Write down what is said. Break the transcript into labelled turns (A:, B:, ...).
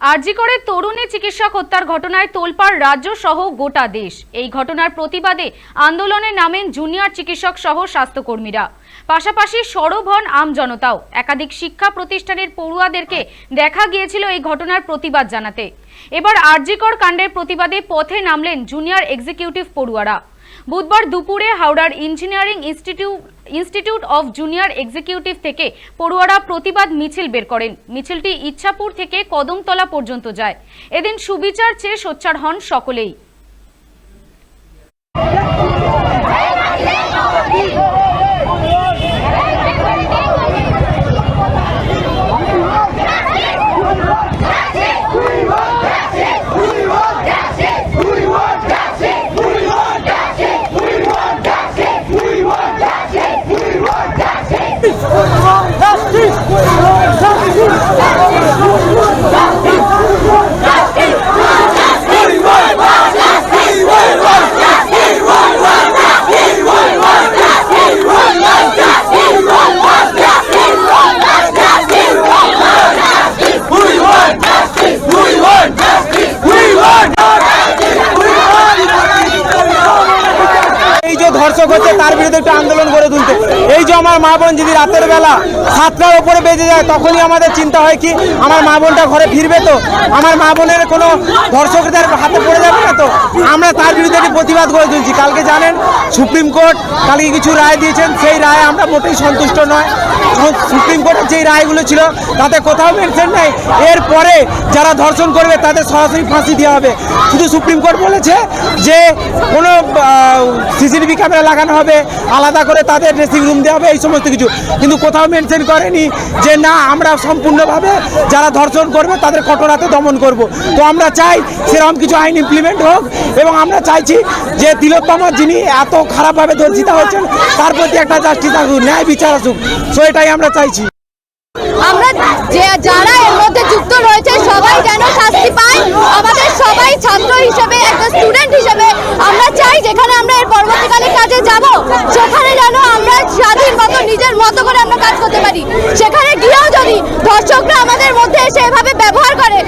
A: আরজি করে তরুণী চিকিৎসক হত্যার ঘটনায় তোলপাড় রাজ্য সহ গোটা দেশ। এই ঘটনার প্রতিবাদে আন্দোলনে নামেন জুনিয়র চিকিৎসক সহ স্বাস্থ্যকর্মীরা। পাশাপাশি সরব হন আম জনতাও। একাধিক শিক্ষা প্রতিষ্ঠানের পড়ুয়াদেরকে দেখা গিয়েছিল এই ঘটনার প্রতিবাদ জানাতে। এবার আরজিকর কাণ্ডের প্রতিবাদে পথে নামলেন জুনিয়র এক্সিকিউটিভ পড়ুয়ারা। বুধবার দুপুরে হাওড়ার engineering institute institute of junior executive থেকে পড়ুয়ারা প্রতিবাদ মিছিল বের করেন। মিছিলটি ইচ্ছাপুর থেকে কদমতলা পর্যন্ত যায়। এদিন সুবিচার চেয়ে সোচ্চার হন সকলেই
B: এই যে ধর্ষক হচ্ছে তার বিরুদ্ধে একটু আন্দোলন করে তুলতে এই যে আমার মা বোন যদি রাতের বেলা সাতটার ওপরে বেজে যায়, তখনই আমাদের চিন্তা হয় কি, আমার মা বোনটা ঘরে ফিরবে তো? আমার মা বোনের কোনো ধর্ষকদের হাতে পড়ে যাবে না তো? আমরা তার বিরুদ্ধে একটি প্রতিবাদ করে তুলছি। কালকে জানেন, সুপ্রিম কোর্ট কালকে কিছু রায় দিয়েছেন, সেই রায় আমরা মোটেই সন্তুষ্ট নয়। সুপ্রিম কোর্টের যেই রায়গুলো ছিল, তাতে কোথাও মেনশন নেই। এরপরে যারা ধর্ষণ করবে, তাদের সরাসরি ফাঁসি দেওয়া হবে। শুধু সুপ্রিম কোর্ট বলেছে যে কোনো সিসিটিভি ক্যামেরা লাগানো হবে, আলাদা করে তাদের ড্রেসিং রুম দেওয়া হবে, এই সমস্ত কিছু। কিন্তু কোথাও মেনশন করেনি যে না, আমরা সম্পূর্ণভাবে যারা ধর্ষণ করবে তাদের কঠোরাতে দমন করব। তো আমরা চাই সেরকম কিছু আইন ইমপ্লিমেন্ট হোক এবং আমরা চাইছি যে তিলোত্তমা যিনি এত খারাপভাবে ধর্ষিতা হচ্ছেন তার প্রতি একটা জাস্টিস আসুক, ন্যায় বিচার আসুক। সো এটাই আমরা চাইছি।
C: আমরা যারা এর মধ্যে যুক্ত রয়েছে, সবাই যেন শাস্তি পায় আমাদের সবাই ছাত্র হিসেবে একটা স্টুডেন্ট হিসেবে আমরা চাই যেখানে আমরা এর পরবর্তীকালে কাজে যাব সেখানে যেন আমরা স্বাধীন মতো নিজের মতো করে আমরা কাজ করতে পারি। সেখানে গিয়েও যদি দর্শকরা আমাদের মধ্যে এসে এভাবে ব্যবহার করে